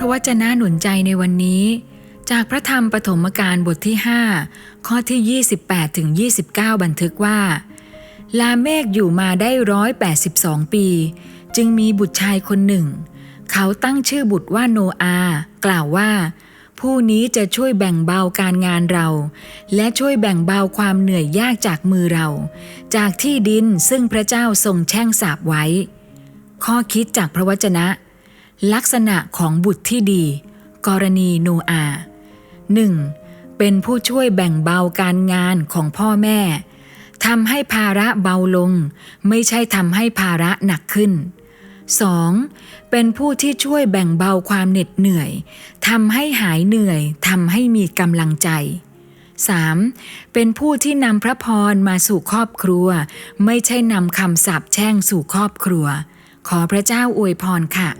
ระวจนะหนุนใจในวันนี้ จากพระธรรมปฐมกาลบทที่ 5 ข้อที่ 28ถึง29 บันทึกว่า ลาเมกอยู่มาได้ร้อยแปดสิบสองปี จึงมีบุตรชายคนหนึ่ง เขาตั้งชื่อบุตรว่าโนอา กล่าวว่า ผู้นี้จะช่วยแบ่งเบาการงานเรา และช่วยแบ่งเบาความเหนื่อยยากจากมือเรา จากที่ดินซึ่งพระเจ้าทรงแช่งสาบไว้ ข้อคิดจากพระวจนะ ลักษณะของบุตรที่ดี กรณีโนอา 1. เป็นผู้ช่วยแบ่งเบาการงานของพ่อแม่ทำให้ภาระเบาลง ไม่ใช่ทำให้ภาระหนักขึ้น 2. เป็นผู้ที่ช่วยแบ่งเบาความเหน็ดเหนื่อยทำให้หายเหนื่อยทำให้มีกำลังใจ 3. เป็นผู้ที่นำพระพรมาสู่ครอบครัว ไม่ใช่นำคำสาปแช่งสู่ครอบครัว ขอพระเจ้าอวยพรค่ะ